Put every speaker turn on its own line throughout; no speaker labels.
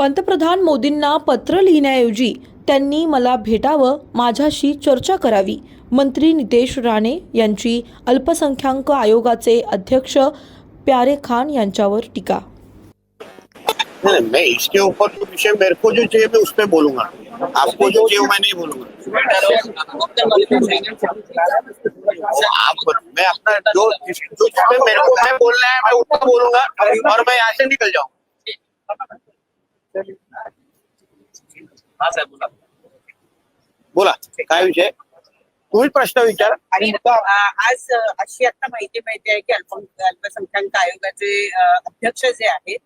पंतप्रधान मोदींना पत्र लिहिण्याऐवजी त्यांनी मला भेटावं माझ्याशी चर्चा करावी मंत्री नितेश राणे यांची अल्पसंख्याक आयोगाचे अध्यक्ष प्यारे खान यांच्यावर टीका.
मैं इसके ऊपर जो विषय मेरे को जो चाहिए मैं उस पर बोलूंगा। आपको जो चाहिए मैं नहीं बोलूंगा। आप मैं अपना जो जो मेरे को मैं बोलना है मैं उतना बोलूंगा। और मैं यहाँ से निकल जाऊँ।
बोला
बोला काय विषय? तुम्ही प्रश्न विचारा.
आणि आज अशी आता माहिती माहिती आहे की अल्प अल्पसंख्याक आयोगाचे अध्यक्ष जे आहेत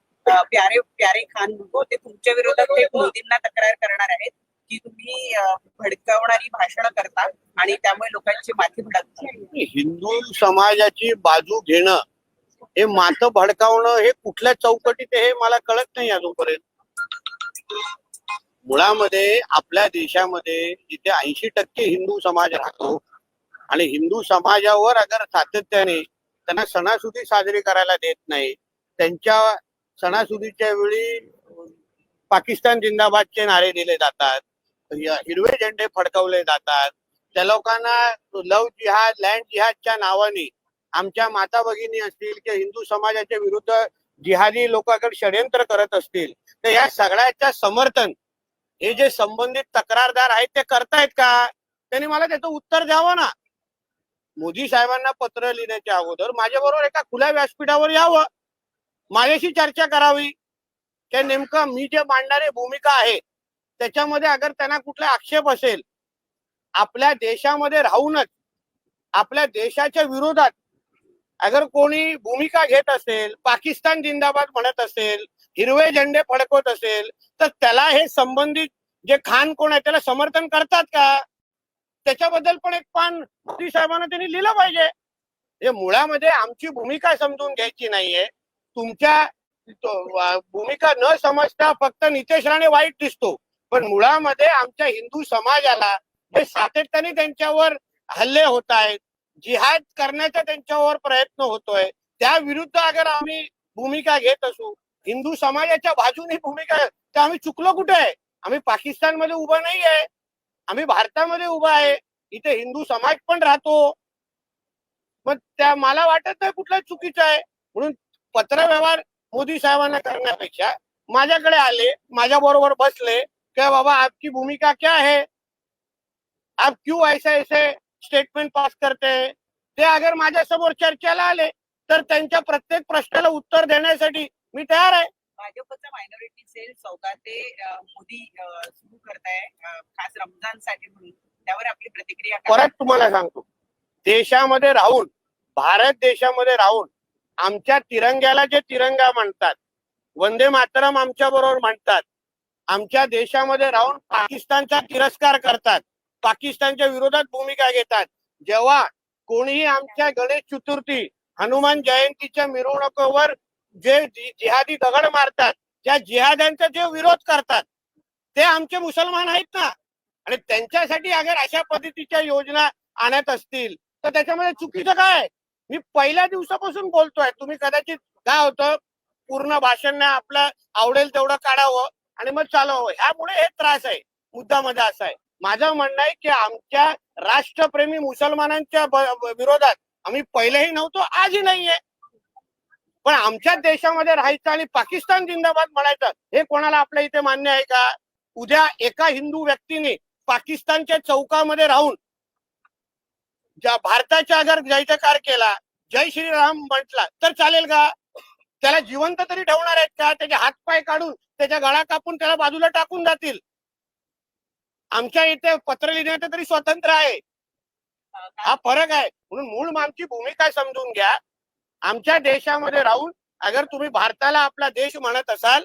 प्यारे प्यारे खान ते तुमच्या विरोधात थेट मोदींना तक्रार करणार आहेत की तुम्ही भडकावणारी भाषणं करता आणि त्यामुळे लोकांची माथी भडकतात
हिंदू समाजाची बाजू घेणं हे मात भडकावणं हे कुठल्या चौकटीत हे मला कळत नाही अजूनपर्यंत. मुळामध्ये आपल्या देशामध्ये जिथे ऐंशी टक्के हिंदू समाज राहतो आणि हिंदू समाजावर अगर सातत्याने त्यांना सणासुदी साजरी करायला देत नाही त्यांच्या सणासुदीच्या वेळी पाकिस्तान जिंदाबादचे नारे दिले जातात हिरवे झेंडे फडकवले जातात त्या लोकांना लव जिहाद लँड जिहादच्या नावाने आमच्या माता भगिनी असतील किंवा हिंदू समाजाच्या विरुद्ध जिहादी लोकांकडे षडयंत्र करत असतील तर या सगळ्याच्या समर्थन हे जे संबंधित तक्रारदार आहेत ते करतायत का? त्यांनी मला त्याचं उत्तर द्यावं ना. मोदी साहेबांना पत्र लिहिण्याच्या अगोदर माझ्याबरोबर एका खुल्या व्यासपीठावर यावं. माझ्याशी चर्चा करावी. ते नेमकं मी जे मांडणारी भूमिका आहे त्याच्यामध्ये अगर त्यांना कुठला आक्षेप असेल आपल्या देशामध्ये राहूनच आपल्या देशाच्या विरोधात अगर कोणी भूमिका घेत असेल पाकिस्तान जिंदाबाद म्हणत असेल हिरवे झेंडे फडकवत असेल तर त्याला हे संबंधित जे खान कोण आहे त्याला समर्थन करतात का? त्याच्याबद्दल पण एक पान मोदी साहेबांना त्यांनी लिहिलं पाहिजे. हे मुळामध्ये आमची भूमिका समजून घ्यायची नाहीये. तुमच्या भूमिका न समजता फक्त नितेश राणे वाईट दिसतो. पण मुळामध्ये आमच्या हिंदू समाजाला जे सातत्याने त्यांच्यावर हल्ले होत आहेत जिहाद करण्याचा त्यांच्यावर प्रयत्न होतोय. त्या विरुद्ध अगर आम्ही भूमिका घेत असू हिंदू समाजाच्या बाजूने भूमिका तर आम्ही चुकलो कुठे आहे? आम्ही पाकिस्तानमध्ये उभा नाही आहे आम्ही भारतामध्ये उभा आहे. इथे हिंदू समाज पण राहतो. मग त्या मला वाटत नाही कुठलं चुकीचं आहे. म्हणून पत्रव्यवहार मोदी साहेबांना करण्यापेक्षा माझ्याकडे आले माझ्या बरोबर बसले क्या बाबा आपकी भूमिका क्या है? आप क्यों ऐसे ऐसे स्टेटमेंट पास करते. ते अगर माझ्यासमोर चर्चेला आले तर त्यांच्या प्रत्येक प्रश्नाला उत्तर देण्यासाठी मी तयार आहे.
भाजपचा मायनॉरिटी सेल अ, मोदी सुरू करताय खास रमजानसाठी म्हणून. त्यावर आपली प्रतिक्रिया?
परत तुम्हाला सांगतो. देशामध्ये राहून भारत देशामध्ये राहून आमच्या तिरंग्याला जे तिरंगा म्हणतात वंदे मातरम आमच्या बरोबर म्हणतात आमच्या देशामध्ये राहून पाकिस्तानचा तिरस्कार करतात. पाकिस्तानच्या विरोधात भूमिका घेतात. जेव्हा कोणीही आमच्या गणेश चतुर्थी हनुमान जयंतीच्या मिरवणुकीवर जे जिहादी दगड मारतात त्या जिहाद्यांचा जे विरोध करतात ते आमचे मुसलमान आहेत ना? आणि त्यांच्यासाठी अगर अशा पद्धतीच्या योजना आणत असतील तर त्याच्यामध्ये चुकीचं काय? मी पहिल्या दिवसापासून बोलतोय. तुम्ही कदाचित काय होतं? पूर्ण भाषण आपलं आवडेल तेवढं काढावं आणि मग चालवावं. ह्यामुळे हे त्रास आहे. मुद्दामध्ये असा आहे. माझं म्हणणं आहे की आमच्या राष्ट्रप्रेमी मुसलमानांच्या विरोधात आम्ही पहिलेही नव्हतो आजही नाहीये. पण आमच्याच देशामध्ये राहायचं आणि पाकिस्तान जिंदाबाद म्हणायचं हे कोणाला आपल्या इथे मान्य आहे का? उद्या एका हिंदू व्यक्तीने पाकिस्तानच्या चौकामध्ये राहून ज्या भारताच्या अगर जयजकार केला जय श्रीराम म्हटला तर चालेल का? त्याला जिवंत तरी ठेवणार आहेत का? त्याचे हात पाय काढून त्याच्या गळा कापून त्याला बाजूला टाकून जातील. आमच्या इथे पत्र लिहिण्याचं तरी स्वतंत्र आहे. हा फरक आहे. म्हणून मूळ आमची भूमिका समजून घ्या? आमच्या देशामध्ये राहून अगर तुम्ही भारताला आपला देश म्हणत असाल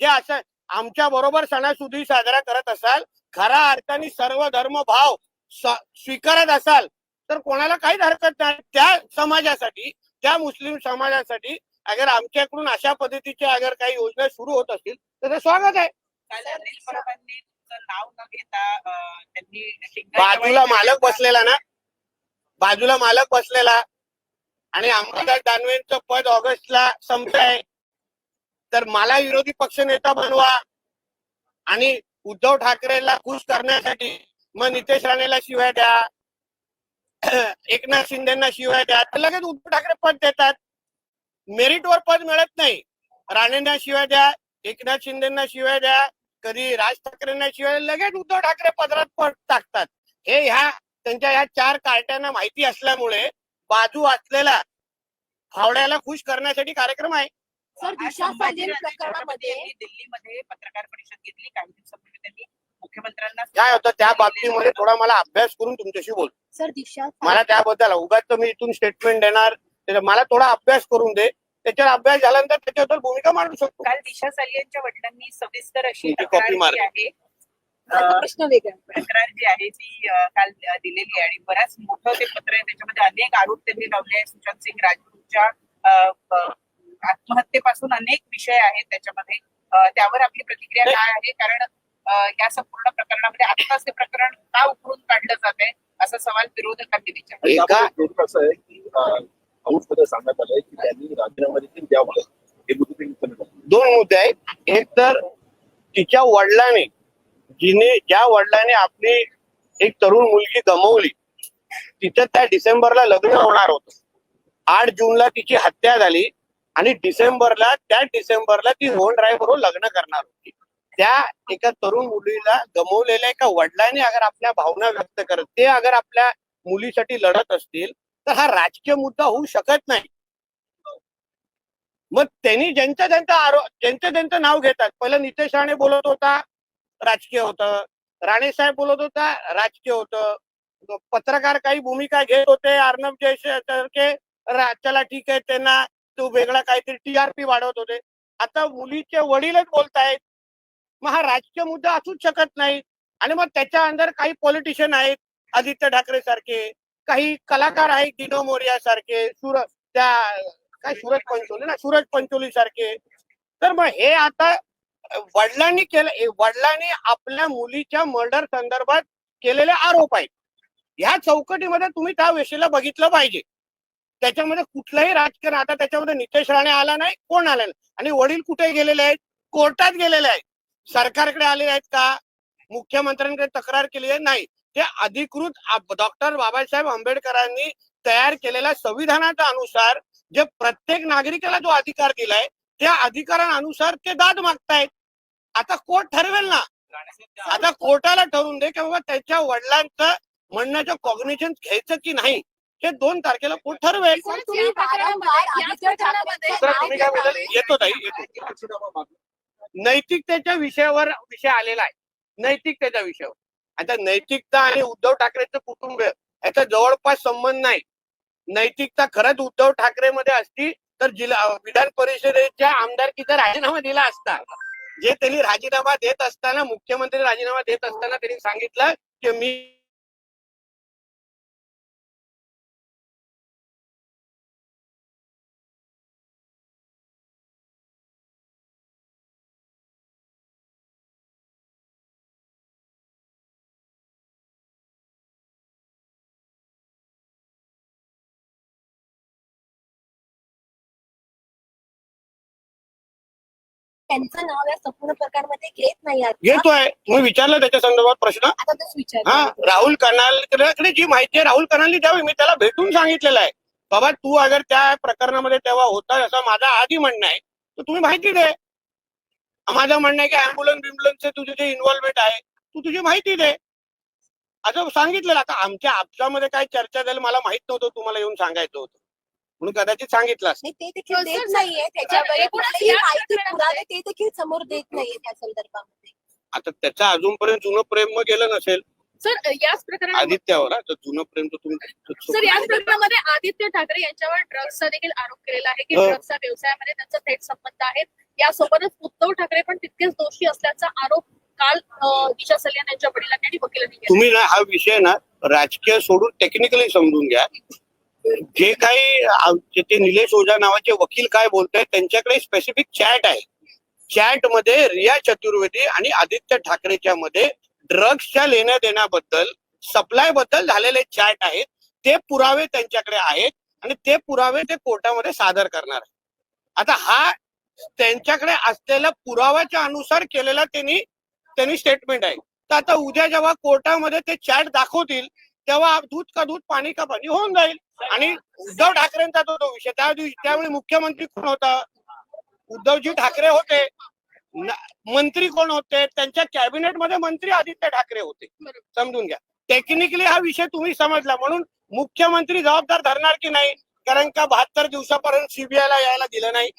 जे असं आमच्या बरोबर सणासुदी साजरा करत असाल खरा अर्थाने सर्व धर्म भाव स्वीकारत असाल तर कोणाला काहीच हरकत नाही. त्या समाजासाठी त्या मुस्लिम समाजासाठी अगर आमच्याकडून अशा पद्धतीच्या अगर काही योजना सुरू होत असतील तर ते स्वागत आहे.
नाव न घेता त्यांनी
बाजूला मालक बसलेला ना? बाजूला मालक बसलेला. आणि अंबादास दानवेंचं पद ऑगस्टला संपत आहे तर मला विरोधी पक्ष नेता बनवा आणि उद्धव ठाकरेला खुश करण्यासाठी मग नितेश राणेला शिवाय द्या. एकनाथ शिंदेना शिवाय द्या. तर लगेच उद्धव ठाकरे पद देतात. मेरिटवर पद मिळत नाही. राणेंना शिवाय द्या. एकनाथ शिंदेना शिवाय द्या. कधी राज ठाकरेंना शिवाय लगेच उद्धव ठाकरे पदरात पद टाकतात. हे ह्या त्यांच्या ह्या चार कार्ट्यांना माहिती असल्यामुळे बाजू असलेला फावड्याला खुश करण्यासाठी कार्यक्रम आहे.
सर दिशा प्रकरणामध्ये
दिल्लीमध्ये पत्रकार परिषद घेतली. काही दिवसापूर्वी त्यांनी मुख्यमंत्र्यांना
काय होतं त्या बाबतीमध्ये थोडा मला अभ्यास करून तुमच्याशी बोल
सर दिशा
मला त्याबद्दल उगाच मी इथून स्टेटमेंट देणार. मला थोडा अभ्यास करून दे. त्याच्यावर अभ्यास झाल्यानंतर त्याच्याबद्दल भूमिका मांडू शकतो.
काल दिशा सालियांच्या वडिलांनी सविस्तर अशी
तुमची
तक्रार
मार.
जी आहे अं,
प्रश्न वेगळा
तक्रार जी आहे ती अं, काल दिलेली आहे. आणि बऱ्याच मोठं ते पत्र आहे त्याच्यामध्ये अनेक आरोप त्यांनी लावले आहे सुशांत सिंग राजपूतच्या अं, आत्महत्येपासून अनेक विषय आहेत त्याच्यामध्ये. अं, त्यावर आपली प्रतिक्रिया काय आहे? कारण अं, या संपूर्ण प्रकरणामध्ये आत्ताच ते प्रकरण का उकरून काढलं जात आहे असा सवाल विरोधकांनी विचारला.
एका-
आहे. की मध्ये सांगण्यात आलंय की त्यांनी राजीनामा देखील द्यावा. हे मुद्दे
दोन मुद्दे आहेत. एक तर तिच्या वडिलाने जिने ज्या वडिलाने आपली एक तरुण मुलगी गमवली तिचं त्या डिसेंबरला लग्न होणार होतं. आठ जूनला तिची हत्या झाली आणि डिसेंबरला त्या डिसेंबरला ती होन राय बरोबर लग्न करणार होती. त्या एका तरुण मुलीला गमवलेल्या एका वडिलांनी अगर आपल्या भावना व्यक्त करत ते अगर आपल्या मुलीसाठी लढत असतील तर हा राजकीय मुद्दा होऊ शकत नाही. मग त्यांनी ज्यांचं ज्यांचं आरोप ज्यांचं ज्यांचं नाव घेतात पहिलं नितेश राणे बोलत होता राजकीय होतं. राणे साहेब बोलत होता राजकीय होतं. पत्रकार काही भूमिका घेत होते अर्णब जयशे चला ठीक आहे त्यांना तो वेगळा काहीतरी टीआरपी वाढवत होते. आता मुलीचे वडीलच बोलतायत. मग हा राजकीय मुद्दा असूच शकत नाही. आणि मग त्याच्या अंदर काही पॉलिटिशियन आहेत आदित्य ठाकरे सारखे. काही कलाकार आहेत डिनो मोरिया सारखे सूरज त्या काय सूरज पंचोली ना सूरज पंचोली सारखे. तर मग हे आता वडिलांनी केलं वडिलांनी आपल्या मुलीच्या मर्डर संदर्भात केलेले आरोप आहेत. ह्या चौकटीमध्ये तुम्ही त्या विषयाला बघितलं पाहिजे. त्याच्यामध्ये कुठलंही राजकारण आता त्याच्यामध्ये नितेश राणे आला नाही कोण आला नाही? आणि वडील कुठे गेलेले आहेत? कोर्टात गेलेले आहेत. सरकारकडे आले आहेत का? मुख्यमंत्र्यांकडे तक्रार केली आहे? नाही. ते अधिकृत डॉक्टर बाबासाहेब आंबेडकरांनी तयार केलेल्या संविधानाच्या अनुसार जे प्रत्येक नागरिकाला जो अधिकार दिलाय त्या अधिकारानुसार ते दाद मागतायत आता कोर्ट ठरवेल ना आता कोर्टाला ठरवून दे की बाबा त्याच्या वडिलांचं म्हणण्याचं कॉग्निशन घ्यायचं की नाही हे दोन तारखेला कोर्ट ठरवेल? येतो ताई येतो. नैतिकतेच्या विषयावर विषय आलेला आहे नैतिकतेच्या विषयावर आता नैतिकता आणि उद्धव ठाकरेचं कुटुंब याचा जवळपास संबंध नाही. नैतिकता खरंच उद्धव ठाकरे मध्ये असती तर जिल्हा विधान परिषदेच्या आमदारकीचा राजीनामा दिला असता. जे त्यांनी राजीनामा देत असताना मुख्यमंत्री राजीनामा देत असताना त्यांनी सांगितलं की मी
त्यांचं नाव या संपूर्ण प्रकारमध्ये घेत नाही आहात का?
घेतोय तुम्ही विचारलं त्याच्या संदर्भात प्रश्न?
आता तोच विचार
हा राहुल कनालकडे जी माहिती आहे राहुल कनालनी द्यावी मी त्याला भेटून सांगितलेलं आहे. बाबा तू अगर त्या प्रकरणामध्ये तेव्हा होता असं माझा आधी म्हणणं आहे तर तुम्ही माहिती दे. माझं म्हणणं आहे की अँब्युलन्स बिम्बुलन्सचे तुझे जे इन्व्हॉल्वमेंट आहे तू तुझी माहिती दे. असं सांगितलेलं. आता आमच्या आपसामध्ये काय चर्चा झाली मला माहीत नव्हतं तुम्हाला येऊन सांगायचं होतं. म्हणून कदाचित सांगितलं असतं.
नाही ते देखील देत नाहीये त्याच्यावर कुठलीही माहिती पुरावे ते देखील समोर देत नाहीये त्या संदर्भामध्ये.
आता त्याचा अजूनपर्यंत जुनं प्रेम मग गेलं नसेल.
सर याच प्रकरणामध्ये
आदित्यावर जुनं प्रेम तर तुम्ही
सर याच प्रकरणामध्ये आदित्य ठाकरे यांच्यावर ड्रग्सचा देखील आरोप केलेला आहे की
हो.
व्यवसायामध्ये त्यांचा थेट संबंध आहेत यासोबतच उद्धव ठाकरे पण तितकेच दोषी असल्याचा आरोप काल अं, दिशा सल्यान यांच्या वडिलांनी आणि वकिलांनी केला.
तुम्ही ना हा विषय ना राजकीय सोडून टेक्निकली समजून घ्या. जे काही ते निलेश ओझा नावाचे वकील काय बोलतायत त्यांच्याकडे स्पेसिफिक चॅट आहे. चॅटमध्ये रिया चतुर्वेदी आणि आदित्य ठाकरेच्या मध्ये ड्रग्सच्या लेण्या देण्याबद्दल सप्लायबद्दल झालेले चॅट आहेत. ते पुरावे त्यांच्याकडे आहेत आणि ते पुरावे ते कोर्टामध्ये सादर करणार आहेत. आता हा त्यांच्याकडे असलेल्या पुराव्याच्या अनुसार केलेला त्यांनी त्यांनी स्टेटमेंट आहे. तर आता उद्या जेव्हा कोर्टामध्ये ते चॅट दाखवतील तेव्हा दूध का दूध पाणी का पाणी होऊन जाईल. आणि उद्धव ठाकरेंचा तो विषय त्या दिवशी त्यावेळी मुख्यमंत्री कोण होता? उद्धवजी ठाकरे होते. मंत्री कोण होते? त्यांच्या कॅबिनेटमध्ये मंत्री आदित्य ठाकरे होते. समजून घ्या. टेक्निकली हा विषय तुम्ही समजला. म्हणून मुख्यमंत्री जबाबदार धरणार की नाही? कारण का बहात्तर दिवसापर्यंत सीबीआय ला यायला दिलं नाही.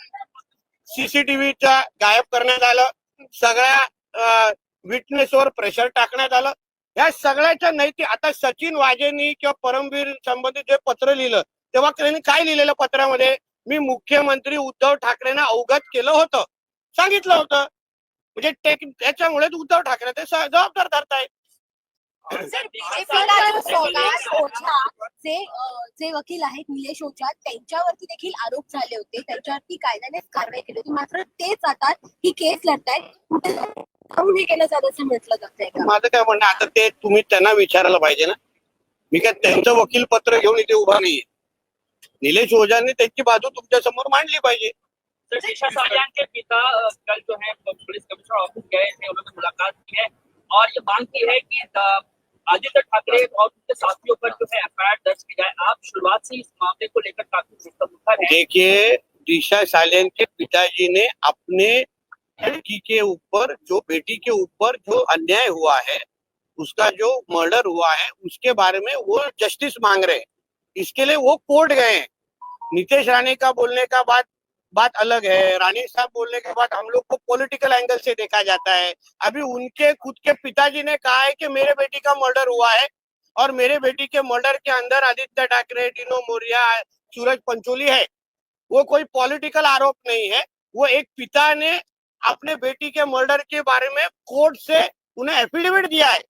सीसीटीव्हीच्या गायब करण्यात आलं. सगळ्या विटनेसवर प्रेशर टाकण्यात आलं. या सगळ्याच्या नैतिक आता सचिन वाजेंनी किंवा परमवीर संबंधित जे पत्र लिहिलं तेव्हा त्यांनी काय लिहिलेलं पत्रामध्ये? मी मुख्यमंत्री उद्धव ठाकरेंना अवगत केलं होतं. सांगितलं होतं. म्हणजे टेक त्याच्यामुळे उद्धव ठाकरे ते जबाबदार धरतायत.
जो वकील आहेत निलेश ओझा त्यांच्यावरती देखील आरोप झाले होते. त्यांच्यावरती कायद्यानेच कारवाई केली होती. मात्र तेच आता ही केस लढतायत. कुठे काहून हे केलं जात असं म्हटलं जातंय
माझं काय म्हणणं आता ते तुम्ही त्यांना विचारायला पाहिजे ना. मी काय त्यांचं वकील पत्र घेऊन इथे उभा नाहीये. निलेश ओझांनी त्यांची बाजू तुमच्या समोर मांडली पाहिजे.
सर दिशा सालियान के पिता अ, कल जो है पुलिस कमिश्नर ऑफ़िस गए थे उन्होंने मुलाकात की है। और ये मांग की है कि अ, आदित्य ठाकरे और उनके साथियों पर जो है एफआईआर दर्ज की जाए। आप शुरुआत से इस मामले को लेकर काफ़ी मुखर है।
देखिए दिशा सालियन के पिताजी ने अपने लड़की के ऊपर, जो बेटी के ऊपर जो अन्याय हुआ है, उसका जो मर्डर हुआ है, उसके बारे में वो जस्टिस मांग रहे हैं। इसके लिए वो कोर्ट गए हैं। नीतीश राणे का बोलने का बात बात अलग है। रानी साहब बोलने के बाद हम लोग को पॉलिटिकल एंगल से देखा जाता है। अभी उनके, खुद के पिताजी ने कहा है कि मेरे बेटी का मर्डर हुआ है और मेरे बेटी के मर्डर के अंदर आदित्य ठाकरे टीनो मोरिया, सूरज पंचोली है। वो कोई पॉलिटिकल आरोप नहीं है। वो एक पिता ने अपने बेटी के मर्डर के बारे में कोर्ट से उन्हें एफिडेविट दिया है।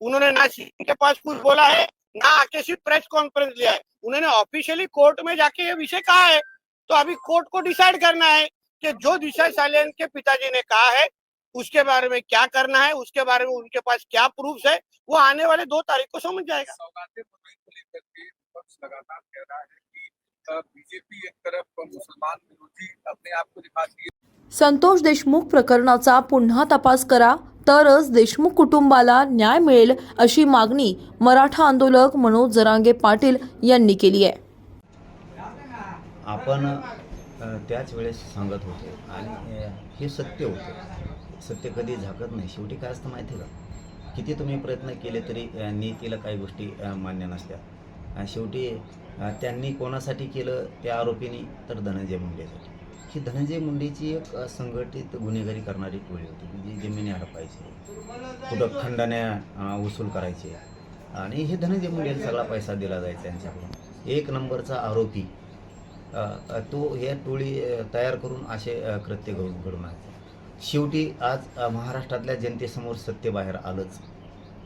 उन्होंने ना सीएम के पास कुछ बोला है, ना आके सिर्फ़ प्रेस कॉन्फ्रेंस लिया है। उन्होंने ऑफिशियली कोर्ट में जाके ये विषय कहा है। तो अभी कोर्ट को डिसाइड करना है कि जो दिशा सालियन के पिताजी ने कहा है, उसके बारे में क्या करना है, उसके बारे में उनके पास क्या प्रूफ है, वो आने वाले दो तारीख को समझ जाएगा।
बीजेपी एक तरफ़ मुसलमान विरोधी अपने आप को दिखाती है।
संतोष देशमुख प्रकरणाचा पुन्हा तपास करा तरच देशमुख कुटुंबाला न्याय मिळेल अशी मागणी मराठा आंदोलक मनोज जरांगे पाटील यांनी केली आहे.
आपण त्याच वेळेस सांगत होतो आणि हे सत्य होतं. सत्य कधी झाकत नाही. शेवटी काय असतं माहिती आहे का? किती तुम्ही प्रयत्न केले तरी नीतीला काही गोष्टी मान्य नसत्या शेवटी त्यांनी कोणासाठी केलं त्या आरोपींनी तर धनंजय मुंडेसाठी. ही धनंजय मुंडेची एक संघटित गुन्हेगारी करणारी टोळी होती म्हणजे जमिनी हडपायची कुठं खंडण्या वसूल करायचे. आणि हे धनंजय मुंडेला सगळा पैसा दिला जायचा त्यांच्याकडून. एक नंबरचा आरोपी तो हे टोळी तयार करून असे कृत्य घडून घडून आले शेवटी आज महाराष्ट्रातल्या जनतेसमोर सत्य बाहेर आलंच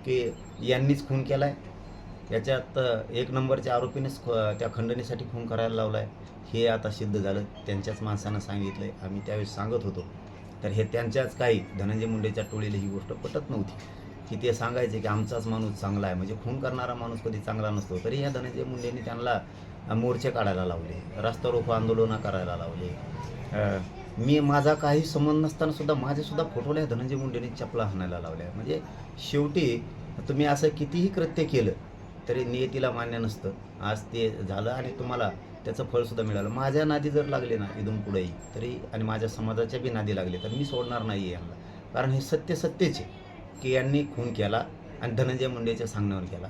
की यांनीच खून केला आहे याच्यात एक नंबरच्या आरोपीनेच ख- त्या खंडणीसाठी खून करायला लावला आहे हे आता सिद्ध झालं. त्यांच्याच माणसानं सांगितलं आहे आम्ही त्यावेळेस सांगत होतो. तर हे त्यांच्याच काही धनंजय मुंडेच्या टोळीला ही गोष्ट पटत नव्हती. की ते सांगायचे की आमचाच माणूस चांगला आहे. म्हणजे खून करणारा माणूस कधी चांगला नसतो. तरी या धनंजय मुंडेंनी त्यांना मोर्चे काढायला लावले. रस्ता रोको आंदोलनं करायला लावले. मी माझा काही संबंध नसताना सुद्धा माझेसुद्धा फोटोला धनंजय मुंडेंनी चपला हाणायला लावल्या. म्हणजे शेवटी तुम्ही असं कितीही कृत्य केलं तरी नियतीला मान्य नसतं. आज ते झालं आणि तुम्हाला त्याचं फळसुद्धा मिळालं. माझ्या नादी जर लागले ना इथून पुढेही तरी आणि माझ्या समाजाच्या बी नादी लागले तर मी सोडणार नाही आहे यांना. कारण हे सत्य सत्यचे की यांनी खून केला आणि धनंजय मुंडेच्या सांगण्यावर केला.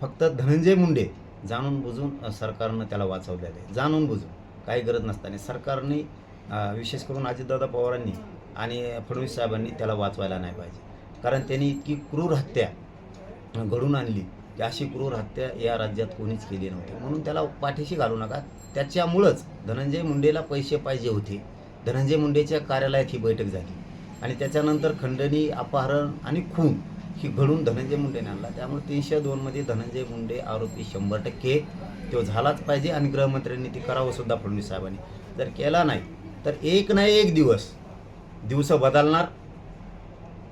फक्त धनंजय मुंडे जाणून बुजून सरकारनं त्याला वाचवलेलं आहे. जाणून बुजून. काही गरज नसताना. सरकारने विशेष करून अजितदादा पवारांनी आणि फडणवीस साहेबांनी त्याला वाचवायला नाही पाहिजे. कारण त्यांनी इतकी क्रूर हत्या घडून आणली. की अशी क्रूरहत्या या राज्यात कोणीच केली नव्हती. म्हणून त्याला पाठीशी घालू नका. त्याच्यामुळंच धनंजय मुंडेला पैसे पाहिजे होते. धनंजय मुंडेच्या कार्यालयात ही बैठक झाली. आणि त्याच्यानंतर खंडणी अपहरण आणि खून ही घडून धनंजय मुंडेने आणला. त्यामुळे तीनशे दोनमध्ये धनंजय मुंडे आरोपी शंभर टक्के तो झालाच पाहिजे आणि गृहमंत्र्यांनी ती करावं सुद्धा फडणवीस साहेबांनी. जर केला नाही तर एक ना एक दिवस दिवस बदलणार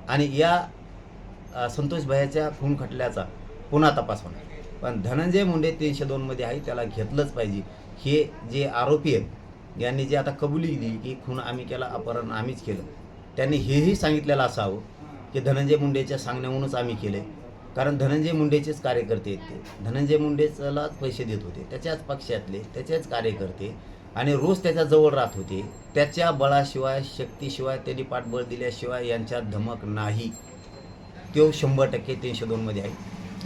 आणि या संतोष भयाच्या खून खटल्याचा पुन्हा तपास होणार. पण धनंजय मुंडे तीनशे दोनमध्ये आहे त्याला घेतलंच पाहिजे. हे जे आरोपी आहेत यांनी जे आता कबुली दिली की खून आम्ही केला अपहरण आम्हीच केलं. त्यांनी हेही सांगितलेलं असावं की धनंजय मुंडेच्या सांगण्याहूनच आम्ही केले कारण धनंजय मुंडेचेच कार्यकर्ते आहेत ते. धनंजय मुंडेचलाच पैसे देत होते त्याच्याच पक्षातले त्याचेच कार्यकर्ते. आणि रोज त्याच्याजवळ राहत होते. त्याच्या बळाशिवाय शक्तीशिवाय त्यांनी पाठबळ दिल्याशिवाय यांच्यात धमक नाही. तो शंभर टक्के तीनशे दोनमध्ये आहे.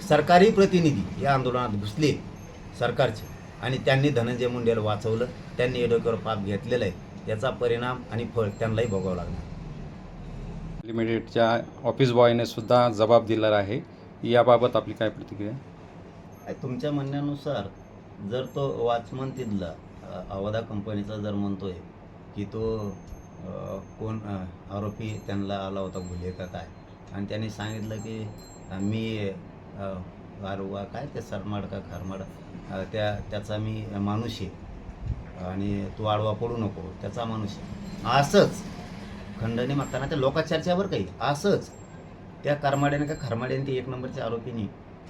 सरकारी प्रतिनिधी या आंदोलनात घुसले सरकारचे आणि त्यांनी धनंजय मुंडेला वाचवलं. त्यांनी डोक्यावर पाप घेतलेलं आहे. याचा परिणाम आणि फळ त्यांनाही भोगावं लागणार.
लिमिटेडच्या ऑफिस बॉयने सुद्धा जबाब दिलेला आहे. याबाबत आपली काय प्रतिक्रिया?
तुमच्या म्हणण्यानुसार जर तो वॉचमन तिथला अवधा कंपनीचा जर म्हणतोय की तो कोण आरोपी त्यांना आला होता गुन्हे का काय? आणि त्यांनी सांगितलं की मी गारुवा काय ते सरमाड का खारमाड त्या त्याचा मी माणूस आहे. आणि तू आडवा पडू नको त्याचा माणूस आहे. असंच खंडणी मागताना त्या लोकाचर्चावर काही असंच त्या करमाड्याने का खरमाड्याने ते एक नंबरच्या आरोपीने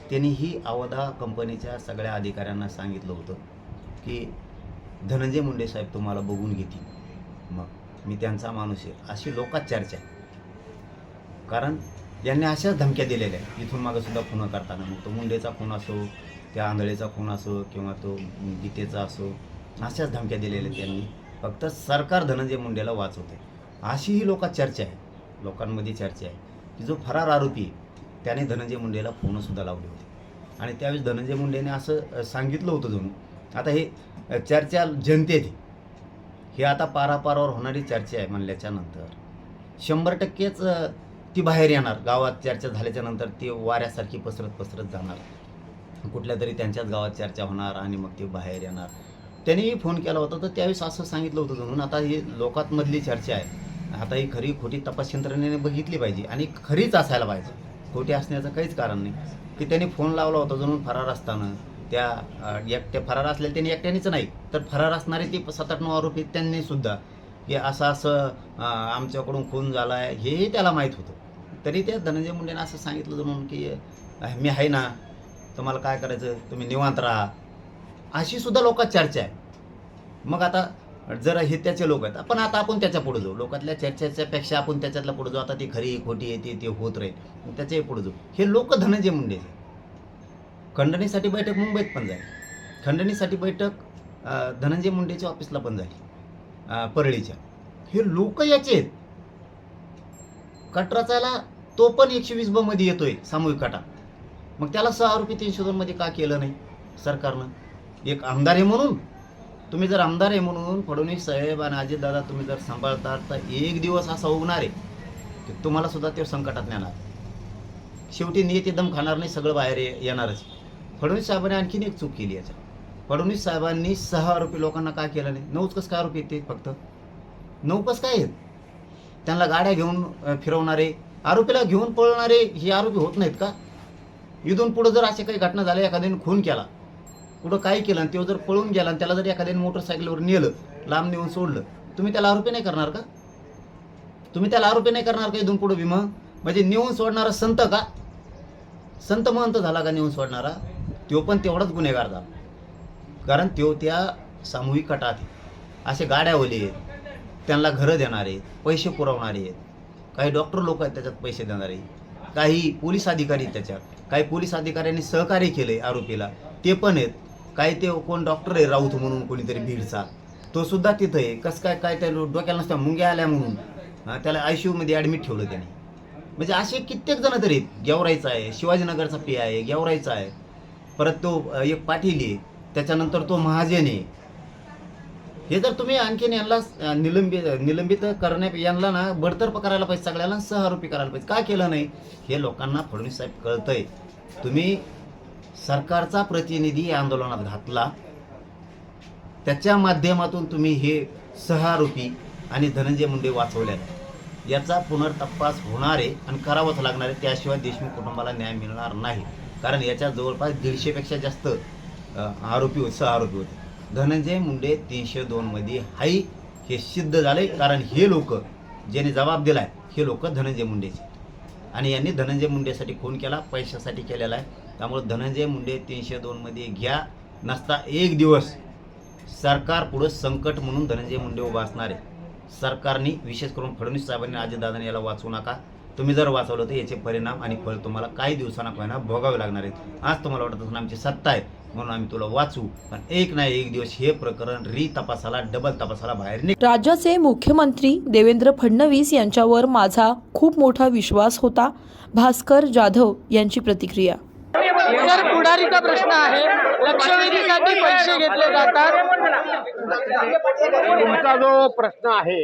त्यांनी ही अवधा कंपनीच्या सगळ्या अधिकाऱ्यांना सांगितलं होतं की धनंजय मुंडे साहेब तुम्हाला बघून घेतील. मग मी त्यांचा माणूस आहे. अशी लोकात चर्चा. आहे कारण यांनी अशाच धमक्या दिलेल्या आहेत. इथून मागं सुद्धा खुनं करताना. मग तो मुंडेचा खून असो त्या आंधळेचा खून असो किंवा तो गीतेचा असो अशाच धमक्या दिलेल्या आहेत त्यांनी फक्त सरकार धनंजय मुंडेला वाचवते अशी ही लोकात चर्चा आहे लोकांमध्ये चर्चा आहे. की जो फरार आरोपी आहे त्याने धनंजय मुंडेला फोनसुद्धा लावले होते. आणि त्यावेळेस धनंजय मुंडेने असं सांगितलं होतं जणू आता हे चर्चा जनतेत हे आता पारापारावर होणारी चर्चा आहे म्हणल्याच्या नंतर शंभर टक्केच ती बाहेर येणार. गावात चर्चा झाल्याच्यानंतर ती वाऱ्यासारखी पसरत पसरत जाणार. कुठल्या तरी त्यांच्याच गावात चर्चा होणार आणि मग ती बाहेर येणार. त्यांनीही फोन केला होता तर त्यावेळेस असं सांगितलं होतं म्हणून आता ही लोकांमधली चर्चा आहे. आता ही खरी खोटी तपास यंत्रणेने बघितली पाहिजे आणि खरीच असायला पाहिजे. खोटी असण्याचं काहीच कारण नाही. की त्यांनी फोन लावला होता जणून फरार असताना. त्या एकट्या फरार असलेल्या त्यांनी एकट्यानेच नाही तर फरार असणारे ते सात आठ नऊ आरोपी त्यांनी सुद्धा की असं असं आमच्याकडून खून झाला आहे हेही त्याला माहीत होतं. तरी त्या धनंजय मुंडेनं असं सांगितलं जणून की मी आहे ना तुम्हाला काय करायचं? तुम्ही निवांत राहा. अशी सुद्धा लोकात चर्चा आहे. मग आता जर हे त्याचे लोक आहेत पण आता आपण त्याच्या पुढे जाऊ. लोकातल्या चर्चेच्यापेक्षा आपण त्याच्यातल्या पुढे जाऊ. आता ती खरी खोटी येते ते होत राहील. मग त्याच्याही पुढे जाऊ. हे लोक धनंजय मुंडेचे खंडणीसाठी बैठक मुंबईत पण झाली. खंडणीसाठी बैठक धनंजय मुंडेच्या ऑफिसला पण झाली. परळीच्या. हे लोक याचे आहेत. कटराचाला तो पण एकशे वीस ब मध्ये येतोय सामूहिक काटा. मग त्याला सहा रुपये तीनशे दोन मध्ये का केलं नाही सरकारनं? एक आमदार आहे म्हणून. तुम्ही जर आमदार आहे म्हणून फडणवीस साहेब आणि अजितदादा तुम्ही जर सांभाळता तर एक दिवस असा उगणार आहे की तुम्हाला सुद्धा ते संकटात नेणार. शेवटी नियती दम खाणार नाही सगळं बाहेर येणारच. फडणवीस साहेबांनी आणखीन एक चूक केली याच्यात. फडणवीस साहेबांनी सहा आरोपी लोकांना काय केलं नाही? नऊच कस काय आरोपी येते फक्त? नऊ कस काय आहेत त्यांना गाड्या घेऊन फिरवणारे आरोपीला घेऊन पळणारे हे आरोपी होत नाहीत का? इथून पुढं जर अशा काही घटना झाल्या एखाद्याने खून केला कुठं काय केलं आणि तो जर पळून गेला आणि त्याला जर एखाद्याने मोटरसायकलवर नेलं लांब नेऊन सोडलं तुम्ही त्याला आरोपी नाही करणार का? तुम्ही त्याला आरोपी नाही करणार का इथून पुढं भीमा? म्हणजे नेऊन सोडणारा संत का? संत महंत झाला का नेऊन सोडणारा? तो पण तेवढाच गुन्हेगार झाला. कारण तो त्या सामूहिक कटात असे गाड्या ओले आहेत. त्यांना घरं देणारे आहेत, पैसे पुरवणारे आहेत. काही डॉक्टर लोक आहेत त्याच्यात पैसे देणारे. काही पोलीस अधिकारी आहेत त्याच्यात. काही पोलीस अधिकाऱ्यांनी सहकार्य केलं आहे आरोपीला. ते पण आहेत. काही ते कोण डॉक्टर आहे राऊत म्हणून कोणीतरी भीडचा. तो सुद्धा तिथं आहे. कसं काय काय त्या डोक्याला नसत्या मुंग्या आल्या म्हणून? त्याला आय सी यूमध्ये ॲडमिट ठेवलं त्याने. म्हणजे असे कित्येक जण तरी गेवरायचा आहे शिवाजीनगरचा पी आहे गेवरायचा आहे. परत तो एक पाटील आहे. त्याच्यानंतर तो महाजन आहे. हे जर तुम्ही आणखीन यांना निलंबित निलंबित करण्या यांना ना बडतर्फ करायला पाहिजे सगळ्याला सह आरोपी करायला पाहिजे. का केलं नाही? हे लोकांना फडणवीस साहेब कळतंय. तुम्ही सरकारचा प्रतिनिधी या आंदोलनात घातला. त्याच्या माध्यमातून तुम्ही हे सहआरोपी आणि धनंजय मुंडे वाचवल्यात. याचा पुनर्तपास होणार आहे आणि करावंच लागणार आहे. त्याशिवाय देशमुख कुटुंबाला न्याय मिळणार नाही. कारण याच्या जवळपास दीडशेपेक्षा जास्त आरोपी होते सहआरोपी होते. धनंजय मुंडे तीनशे दोनमध्ये हाई हे सिद्ध झाले कारण हे लोक ज्याने जबाब दिला आहे हे लोक धनंजय मुंडेचे आणि यांनी धनंजय मुंडेसाठी खून केला पैशासाठी केलेला आहे. त्यामुळे धनंजय मुंडे तीनशे दोनमध्ये घ्या नसता एक दिवस सरकार पुढं संकट म्हणून धनंजय मुंडे उभा असणार आहे. सरकारने विशेष करून फडणवीस साहेबांनी अजितदादांनी याला वाचवू नका. तुम्ही जर वाचवलं तर याचे परिणाम आणि फळ तुम्हाला काही दिवसांना पहिना भोगावे लागणार आहेत. आज तुम्हाला वाटत असून आमची सत्ता आहे म्हणून आम्ही तुला वाचू पण एक ना एक दिवस हे प्रकरण री तपासाला डबल तपासाला बाहेर निघ.
राज्याचे मुख्यमंत्री देवेंद्र फडणवीस यांच्यावर माझा खूप मोठा विश्वास होता. भास्कर जाधव यांची प्रतिक्रिया.
पुढारीचा प्रश्न आहे. लक्षवेधीसाठी पैसे घेतले जातात.
तुमचा जो प्रश्न आहे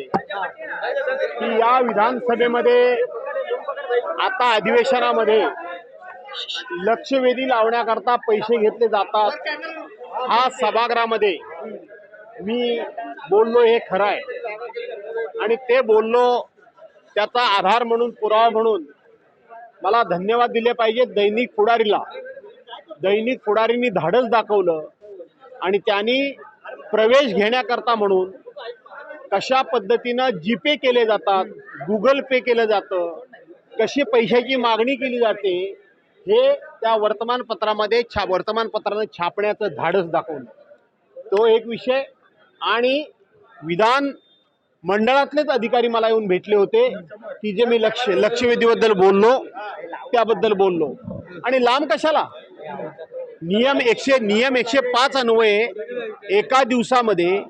की या विधानसभेमध्ये आता अधिवेशनामध्ये लक्षवेधी लावण्याकरता पैसे घेतले जातात. हा सभागृहामध्ये मी बोललो हे खरं आहे आणि ते बोललो त्याचा आधार म्हणून पुरावा म्हणून मला धन्यवाद दिले पाहिजे दैनिक पुढारीला. दैनिक पुढारींनी धाडस दाखवलं आणि त्यांनी प्रवेश घेण्याकरता म्हणून कशा पद्धतीनं जीपे केले जातात गुगल पे केलं जातं कशी पैशाची मागणी केली जाते हे त्या वर्तमानपत्रामध्ये छा वर्तमानपत्रानं छापण्याचं धाडस दाखवलं. तो एक विषय. आणि विधान मंडळातलेच अधिकारी मला येऊन भेटले होते की जे मी लक्ष लक्षवेधीबद्दल बोललो त्याबद्दल बोललो. आणि लांब कशाला? नियम एकशे नियम एकशे पाच अन्वये एका दिवसामध्ये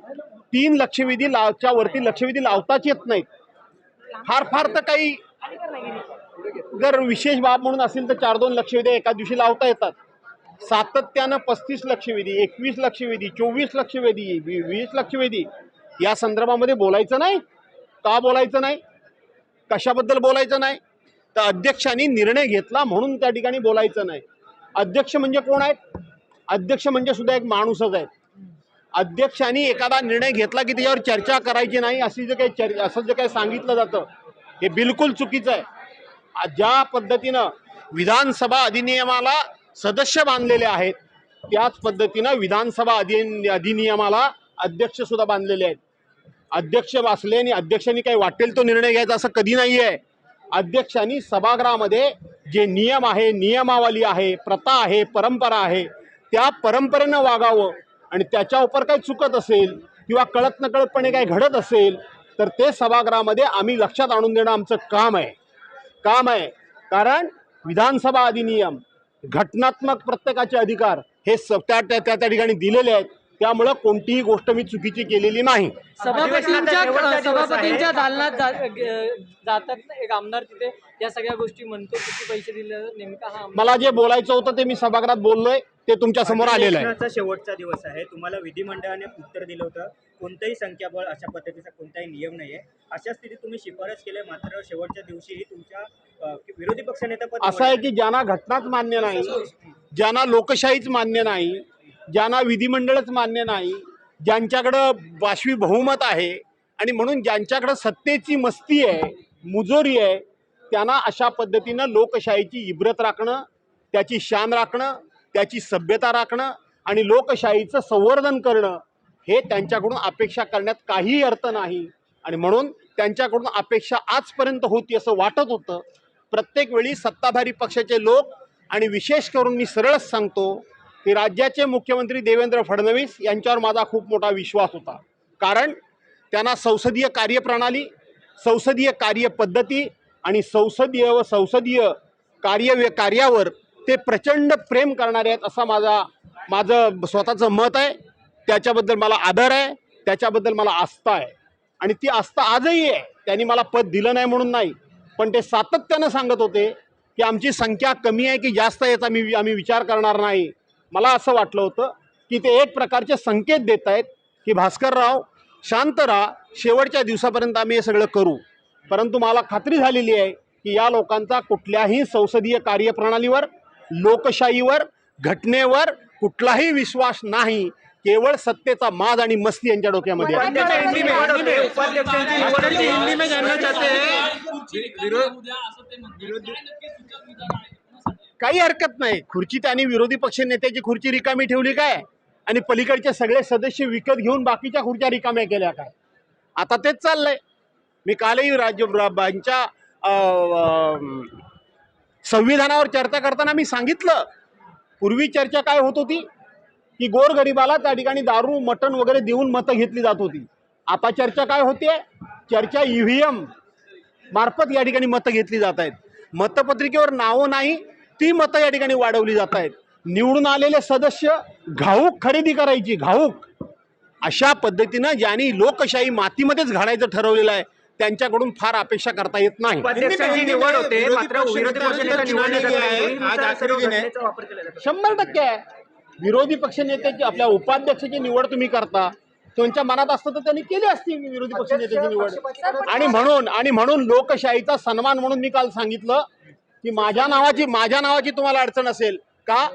तीन लक्षवेधी लावच्या वरती लक्षवेधी लावताच येत नाहीत. फार फार तर काही जर विशेष बाब म्हणून असेल तर चार दोन लक्षवेधी एका दिवशी लावता येतात. सातत्यानं पस्तीस लक्षवेधी एकवीस लक्षवेधी चोवीस लक्षवेधी वी- वीस लक्षवेधी या संदर्भामध्ये बोलायचं नाही. का बोलायचं नाही? कशाबद्दल बोलायचं नाही? तर अध्यक्षांनी निर्णय घेतला म्हणून त्या ठिकाणी बोलायचं नाही. अध्यक्ष म्हणजे कोण आहेत? अध्यक्ष म्हणजे सुद्धा एक माणूसच आहे अध्यक्षांनी एखादा निर्णय घेतला की त्याच्यावर चर्चा करायची नाही अशी जे काही चर असं जे काही सांगितलं जातं हे बिलकुल चुकीचं आहे. ज्या पद्धतीनं विधानसभा अधिनियमाला सदस्य बांधलेले आहेत त्याच पद्धतीनं विधानसभा अधि अधिनियमाला अध्यक्षसुद्धा बांधलेले आहेत. अध्यक्ष असले आणि अध्यक्षांनी काही वाटेल तो निर्णय घ्यायचा असं कधी नाही आहे अध्यक्षांनी सभागृहामध्ये जे नियम आहे नियमावली आहे प्रथा आहे परंपरा आहे त्या परंपरेनं वागावं आणि त्याच्या उपर काही चुकत असेल किंवा कळत नकळतपणे काही घडत असेल तर ते सभागृहामध्ये आम्ही लक्षात आणून देणं आमचं काम आहे. काम आहे. कारण विधानसभा अधिनियम घटनात्मक प्रत्येकाचे अधिकार हे स त्या त्या त्या त्या ठिकाणी दिलेले आहेत. त्यामुळं कोणतीही गोष्ट मी चुकीची केलेली नाही.
सभापतींच्या सभापतींच्या दालनात जातात आमदार तिथे या सगळ्या गोष्टी म्हणतो किती पैसे दिले नेमका हा
मला जे बोलायचं होतं ते मी सभागृहात बोललोय ते तुमच्यासमोर आलेलं आहे.
शेवटचा दिवस आहे. तुम्हाला विधिमंडळाने उत्तर दिलं होतं कोणतंही संख्याबळ अशा पद्धतीचा कोणताही नियम नाहीये. अशा स्थितीत तुम्ही शिफारस केली मात्र शेवटच्या दिवशीही तुमच्या विरोधी पक्षनेतेपद
असं आहे की ज्यांना घटनाच मान्य नाही ज्यांना लोकशाहीच मान्य नाही ज्यांना विधिमंडळच मान्य नाही ज्यांच्याकडं वाशवी बहुमत आहे आणि म्हणून ज्यांच्याकडं सत्तेची मस्ती आहे मुजोरी आहे त्यांना अशा पद्धतीनं लोकशाहीची इब्रत राखणं त्याची शान राखणं त्याची सभ्यता राखणं आणि लोकशाहीचं संवर्धन करणं हे त्यांच्याकडून अपेक्षा करण्यात काहीही अर्थ नाही. आणि म्हणून त्यांच्याकडून अपेक्षा आजपर्यंत होती असं वाटत होतं. प्रत्येक वेळी सत्ताधारी पक्षाचे लोक आणि विशेष करून मी सरळच सांगतो की राज्याचे मुख्यमंत्री देवेंद्र फडणवीस यांच्यावर माझा खूप मोठा विश्वास होता. कारण त्यांना संसदीय कार्यप्रणाली संसदीय कार्यपद्धती आणि संसदीय व संसदीय कार्य कार्यावर ते प्रचंड प्रेम करणारे आहेत असा माझा माझं स्वतःचं मत आहे. त्याच्याबद्दल मला आदर आहे. त्याच्याबद्दल मला आस्था आहे. आणि ती आस्था आजही आहे. त्यांनी मला पद दिलं नाही म्हणून नाही. पण ते सातत्यानं सांगत होते की आमची संख्या कमी आहे की जास्त याचा मी आम्ही विचार करणार नाही. मला असं वाटलं होतं की ते एक प्रकारचे संकेत देत आहेत की भास्करराव शांत राहा शेवटच्या दिवसापर्यंत आम्ही हे सगळं करू. परंतु मला खात्री झालेली आहे की या लोकांचा कुठल्याही संसदीय कार्यप्रणालीवर लोकशाहीवर घटनेवर कुठलाही विश्वास नाही. केवळ सत्तेचा माज आणि मस्ती यांच्या डोक्यामध्ये आहे. काही हरकत नाही. खुर्ची त्यांनी विरोधी पक्ष नेत्याची खुर्ची रिकामी ठेवली काय? आणि पलीकडचे सगळे सदस्य विकत घेऊन बाकीच्या खुर्च्या रिकाम्या केल्या काय? आता तेच चाललंय. मी कालही राज्य संविधानावर चर्चा करताना मी सांगितलं. पूर्वी चर्चा काय होत होती? की गोरगरिबाला त्या ठिकाणी दारू मटण वगैरे देऊन मतं घेतली जात होती. आता चर्चा काय होते चर्चा ईव्हीएम मार्फत या ठिकाणी मतं घेतली जात आहेत. मतपत्रिकेवर नावं नाही ती मतं या ठिकाणी वाढवली जात आहेत. निवडून आलेले सदस्य घाऊक खरेदी करायची घाऊक. अशा पद्धतीनं ज्यांनी लोकशाही मातीमध्येच घालायचं ठरवलेलं आहे त्यांच्याकडून फार अपेक्षा करता येत नाही. शंभर टक्के आहे. विरोधी पक्षनेत्याची आपल्या उपाध्यक्षाची निवड तुम्ही करता. त्यांच्या मनात असतं तर त्यांनी केली असती विरोधी पक्षनेत्याची निवड. आणि म्हणून आणि म्हणून लोकशाहीचा सन्मान म्हणून मी काल सांगितलं की माझ्या नावाची माझ्या नावाची तुम्हाला अडचण असेल का?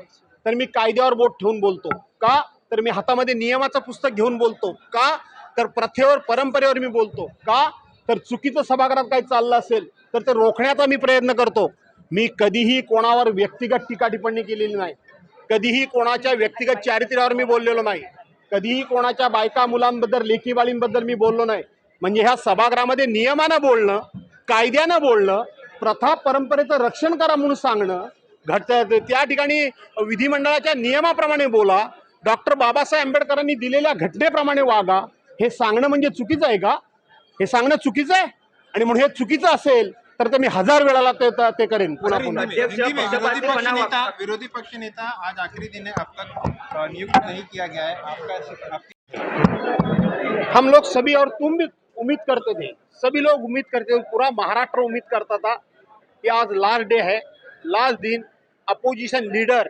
तर मी कायद्यावर बोट ठेवून बोलतो. का? तर मी हातामध्ये नियमाचं पुस्तक घेऊन बोलतो. का? तर प्रथेवर परंपरेवर मी बोलतो. का? तर चुकीचं सभागृहात काही चाललं असेल तर ते रोखण्याचा मी प्रयत्न करतो. मी कधीही कोणावर व्यक्तिगत टीका टिप्पणी केलेली नाही. कधीही कोणाच्या व्यक्तिगत चारित्र्यावर मी बोललेलो नाही. कधीही कोणाच्या बायका मुलांबद्दल लेखीबाळींबद्दल मी बोललो नाही. म्हणजे ह्या सभागृहामध्ये नियमानं बोलणं कायद्यानं बोलणं प्रथा परंपरेचं रक्षण करा म्हणून सांगणं घट त्या ठिकाणी विधिमंडळाच्या नियमाप्रमाणे बोला. डॉक्टर बाबासाहेब आंबेडकरांनी दिलेल्या घटनेप्रमाणे वागा. हे सांगणं म्हणजे चुकीचं आहे का? हे सांगणं चुकीचं आहे? आणि म्हणून हे चुकीचं असेल तर ते मी हजार वेळाला ते ते करेन. पुन्हा पुन्हा.
विरोधी पक्ष नेता आज आखिरी दिन है नियुक्त नहीं किया गया है. आपकी
हम लोग सभी और तुम भी उम्मीद करते थे. सभी लोग उम्मीद करते थे पूरा महाराष्ट्र उम्मीद करता था. कि आज लास्ट डे है, लास्ट दिन अपोजिशन लीडर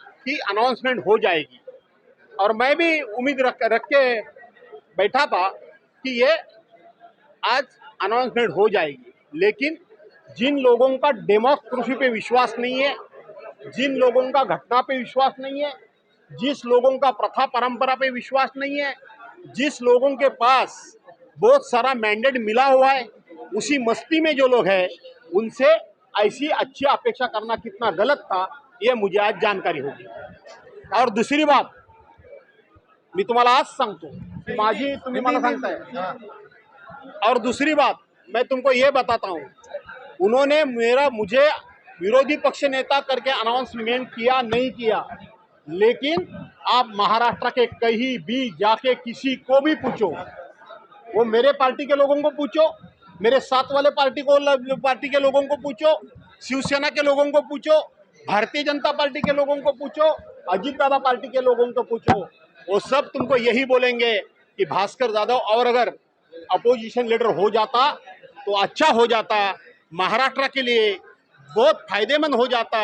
की अनाउंसमेंट हो जाएगी। और मैं भी उम्मीद रख रख के बैठा था कि ये आज अनाउंसमेंट हो जाएगी। लेकिन जिन लोगों का डेमोक्रेसी पे विश्वास नहीं है, जिन लोगों का घटना पे विश्वास नहीं है, जिस लोगों का प्रथा परंपरा पे विश्वास नहीं है, जिस लोगों के पास बहुत सारा मैंडेट मिला हुआ है, उसी मस्ती में जो लोग हैं उनसे ऐसी अच्छी अपेक्षा करना कितना गलत था, ये मुझे आज जानकारी होगी। और दुसरी बात, मी तुम्हाला आज सांगतो माझी तुम्ही मला सांगताय और दूसरी बात, मैं तुमको ये बताता हूँ, उन्होंने मेरा, मुझे विरोधी पक्ष नेता करके अनाउंसमेंट किया, नहीं किया, लेकिन आप महाराष्ट्र के कहीं भी जाके किसी को भी पूछो, वो मेरे पार्टी के लोगों को पूछो मेरे साथ वाले पार्टी को पार्टी के लोगों को पूछो, शिवसेना के लोगों को पूछो, भारतीय जनता पार्टी के लोगों को पूछो, अजीत दादा पार्टी के लोगों को पूछो, वो सब तुमको यही बोलेंगे कि भास्कर यादव और अगर अपोजिशन लीडर हो जाता तो अच्छा हो जाता, महाराष्ट्र के लिए बहुत फ़ायदेमंद हो जाता।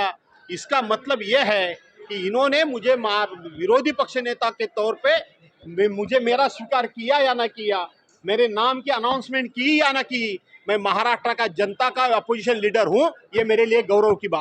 इसका मतलब यह है कि इन्होंने मुझे विरोधी पक्ष नेता के तौर पे मुझे मेरा स्वीकार किया या ना किया मेरे नाम की अनाउंसमेंट की या ना की मैं महाराष्ट्र का जनता का अपोजिशन लीडर हूँ ये मेरे लिए गौरव की बात।